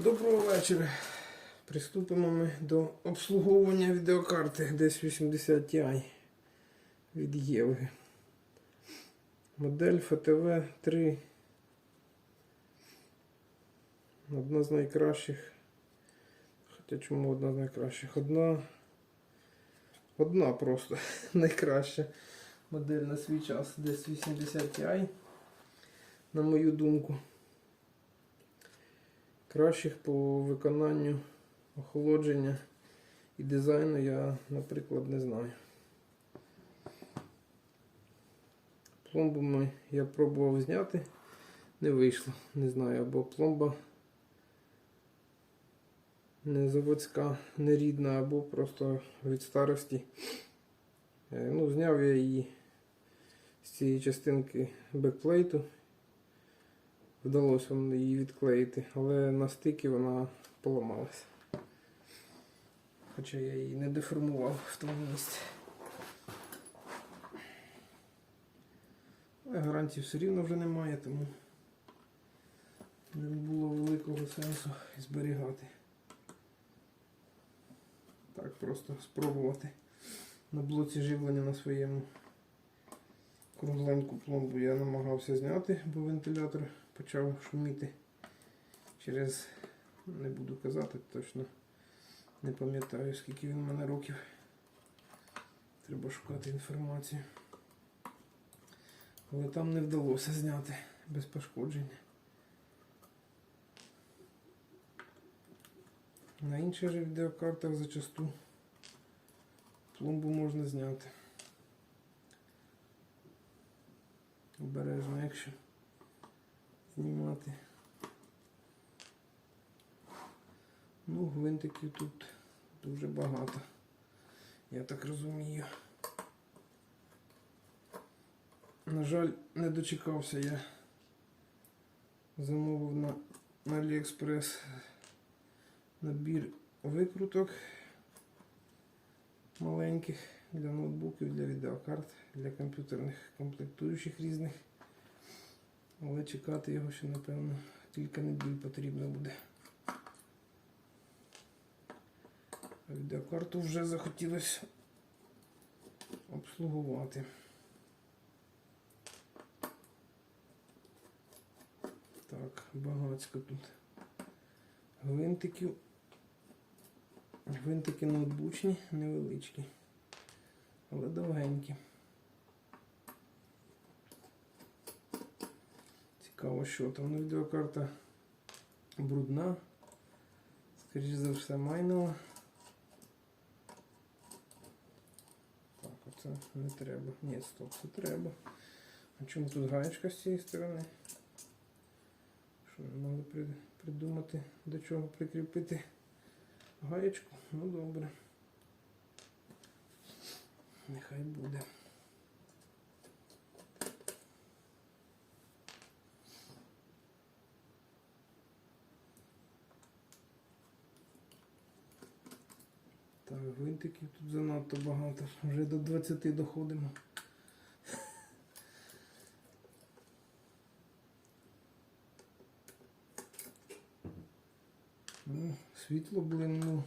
Доброго вечора. Приступимо ми до обслуговування відеокарти десь 80 Ti від Євги. Модель FTV 3. Одна з найкращих. Хоча чому одна з найкращих? Одна. Одна просто найкраща модель на свій час. Десь 80 Ti. На мою думку. Кращих по виконанню охолодження і дизайну я, наприклад, не знаю. Пломбу ми, я пробував зняти, не вийшло. Не знаю, або пломба не заводська, не рідна, або просто від старості. Е, Ну, зняв я її з цієї частинки бекплейту. Вдалося її відклеїти, але на стикі вона поламалася. Хоча я її не деформував в тому місці. Але гарантії все рівно вже немає, тому не було великого сенсу зберігати. Так, просто спробувати на блоці живлення на своєму кругленьку пломбу я намагався зняти, бо вентилятор почав шуміти через, не буду казати точно, не пам'ятаю скільки він в мене років. Треба шукати інформацію. Але там не вдалося зняти без пошкодження. На інших же відеокартах зачасту пломбу можна зняти. Обережно, якщо знімати. Ну, гвинтиків тут дуже багато. Я так розумію. На жаль, не дочекався я. Замовив на, на AliExpress набір викруток маленьких для ноутбуків, для відеокарт, для комп'ютерних комплектуючих різних. Але чекати його ще, напевно, кілька неділь потрібно буде. Відеокарту вже захотілося обслугувати. Так, багацько тут гвинтиків. Гвинтики ноутбучні, невеличкі, але довгенькі. Цікаво, що там ну, відеокарта брудна. Скоріше за все майнова. Так, оце не треба. Ні, стоп, це треба. А чому тут гаєчка з цієї сторони? Що не могли при- придумати до чого прикріпити гаєчку? Ну добре. Нехай буде. Так, гвинтиків тут занадто багато. Вже до 20 доходимо. Ну, світло блимнуло.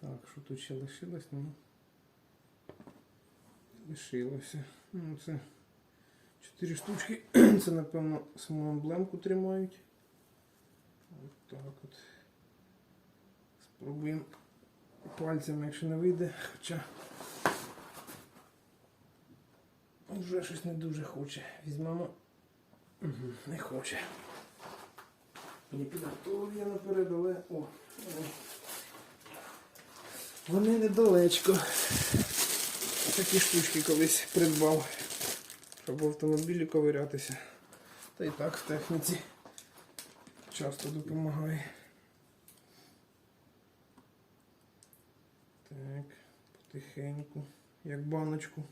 Так, що тут ще лишилось? Ну, лишилося. Ну, це чотири штучки. Це, напевно, саму емблемку тримають. От так от. Спробуємо пальцем, якщо не вийде, хоча вже щось не дуже хоче. Візьмемо. Не хоче. Не підготував я наперед, але... О, о. Вони недалечко. Такі штучки колись придбав, щоб в автомобілі ковирятися. Та і так в техніці часто допомагає. Так, потихеньку, як баночку,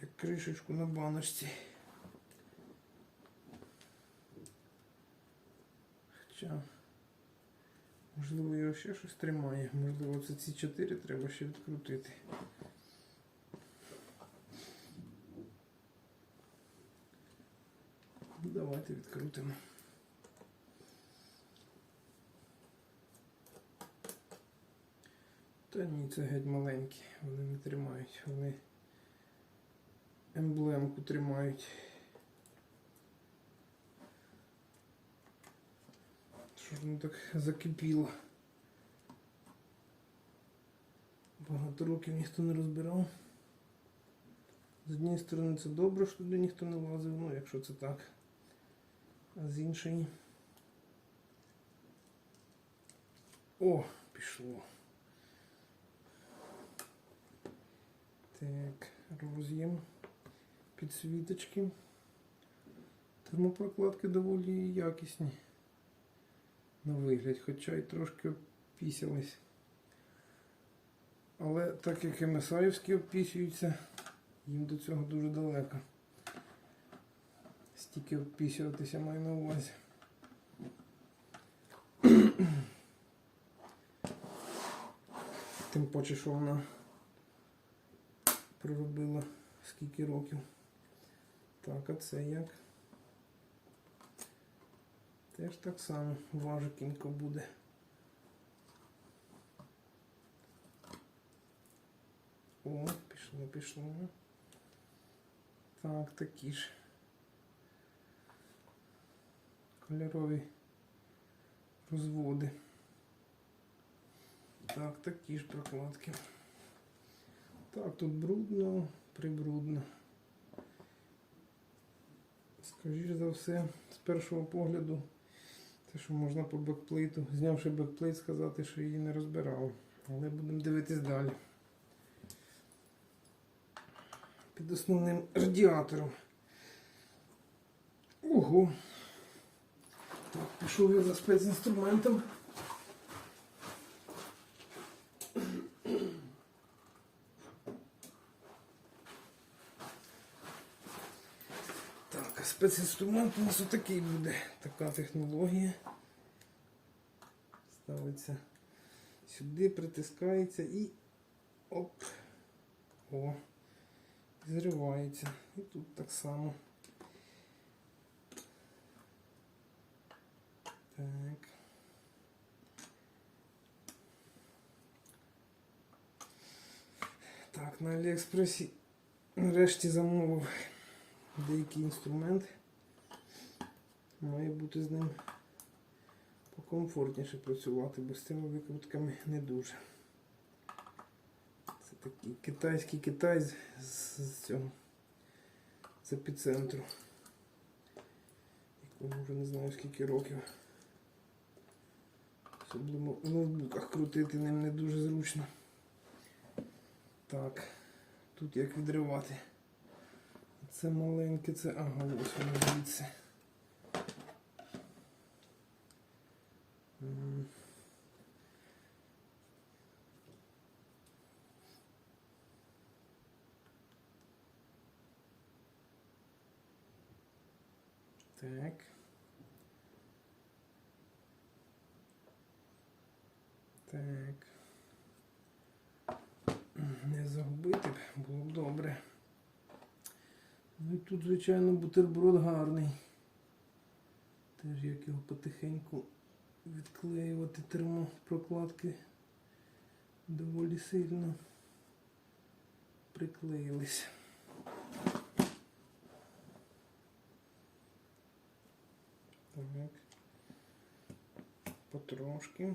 як кришечку на баночці. Хоча Можливо, його ще щось тримає. Можливо, це ці чотири треба ще відкрутити. Ну, Давайте відкрутимо. Та ні, це геть маленькі, вони не тримають, вони емблемку тримають. Що ж воно так закипіло? Багато років ніхто не розбирав. З однієї сторони це добре, що туди ніхто не лазив, ну якщо це так. З іншої. О, пішло. Так, роз'єм підсвіточки. Термопрокладки доволі якісні на вигляд, хоча й трошки обпісялись. Але так як МСАївські обпісюються, їм до цього дуже далеко. Стільки обпісюватися маю на увазі. Тим паче, що вона проробила скільки років. Так, а це як? Теж так само важкенько буде. О, пішло, пішло. Так, такі ж. Кольорові розводи. Так, такі ж прокладки. Так, тут брудно, прибрудно. Скоріше за все, з першого погляду, те, що можна по бекплейту, знявши бекплейт, сказати, що її не розбирав. Але будемо дивитись далі. Під основним радіатором. Ого! Пішов я за спецінструментом. Так, а спецінструмент у нас отакий буде. Така технологія. Ставиться сюди, притискається і оп. О. Зривається. І тут так само. Так. Так, на Аліекспресі нарешті замовив деякий інструмент. Має бути з ним покомфортніше працювати, бо з цими викрутками не дуже. Це такий китайський Китай з, з, цього з епіцентру. Якому вже не знаю скільки років. Особливо в ноутбуках крутити ним не дуже зручно. Так, тут як відривати. Це маленьке, це ага, ось воно звідси. Так. Так. Не загубити було б добре. Ну і тут, звичайно, бутерброд гарний. Теж як його потихеньку відклеювати термопрокладки доволі сильно приклеїлись. Так. Потрошки.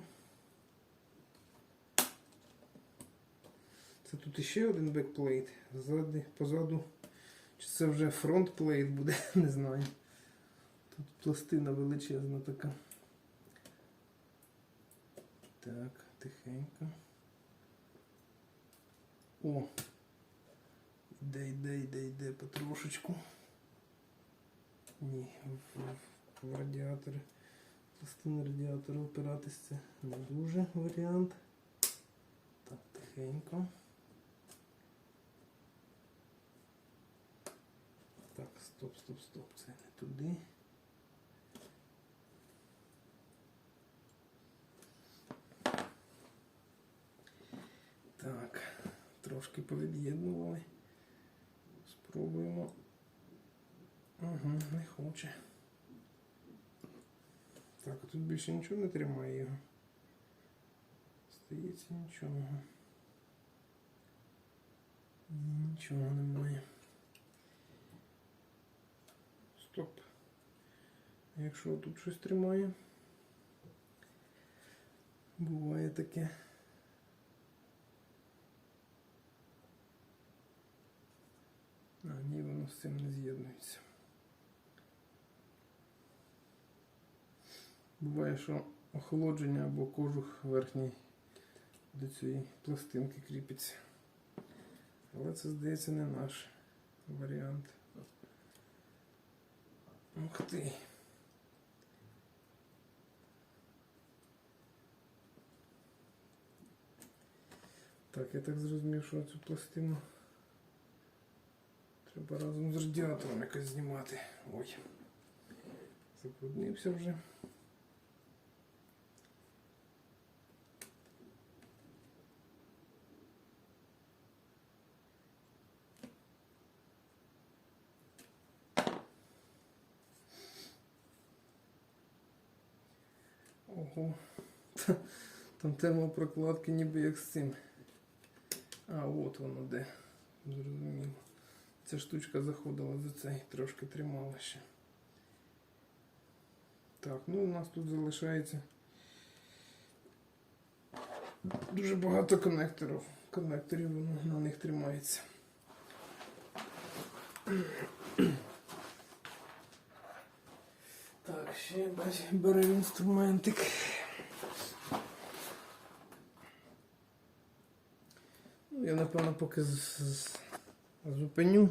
Це тут іще один бекплейт. Ззаді, позаду. Чи це вже фронтплейт буде, не знаю. Тут пластина величезна така. Так, тихенько. О! Йде, йде, йде, йде потрошечку. Ні, в, в, в радіатор. Пластину радіатора опиратись це не дуже варіант. Так, тихенько. стоп, стоп, стоп, це не туди. Так, трошки повід'єднували. Спробуємо. Угу, не хоче. Так, тут більше нічого не тримає його. Стається нічого. Нічого немає. Стоп. Якщо тут щось тримає. Буває таке. А, ні, воно з цим не з'єднується. Буває, що охолодження або кожух верхній до цієї пластинки кріпиться. Але це, здається, не наш варіант. Ух ти. Так, я так зрозумів, що цю пластину треба разом з радіатором якось знімати. Ой. Забруднився вже. Ого. Там термопрокладки ніби як з цим. А, от воно де. Зрозуміло. Ця штучка заходила за цей, трошки тримала ще. Так, ну у нас тут залишається дуже багато коннекторів. Коннекторів воно на них тримається. Так, ще беремо інструментик. Ну, я напевно поки зупиню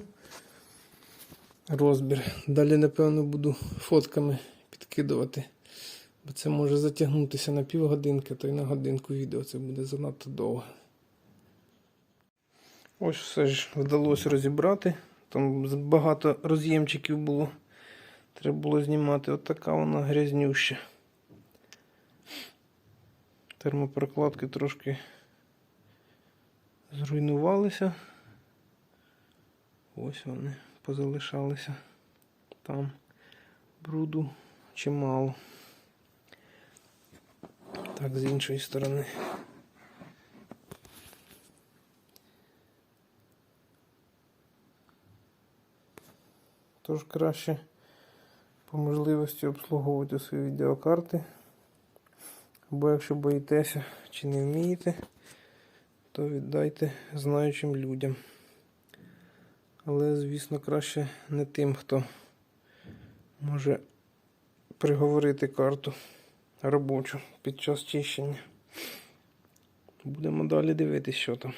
розбір. Далі, напевно, буду фотками підкидувати. Бо це може затягнутися на півгодинки, то й на годинку відео це буде занадто довго. Ось все ж вдалося розібрати. Там багато роз'ємчиків було. Треба було знімати. От така вона грязнюща. Термопрокладки трошки зруйнувалися. Ось вони позалишалися. Там бруду чимало. Так, з іншої сторони. Тож краще по можливості обслуговувати свої відеокарти. Або якщо боїтеся чи не вмієте, то віддайте знаючим людям. Але, звісно, краще не тим, хто може приговорити карту робочу під час чищення. Будемо далі дивитися, що там.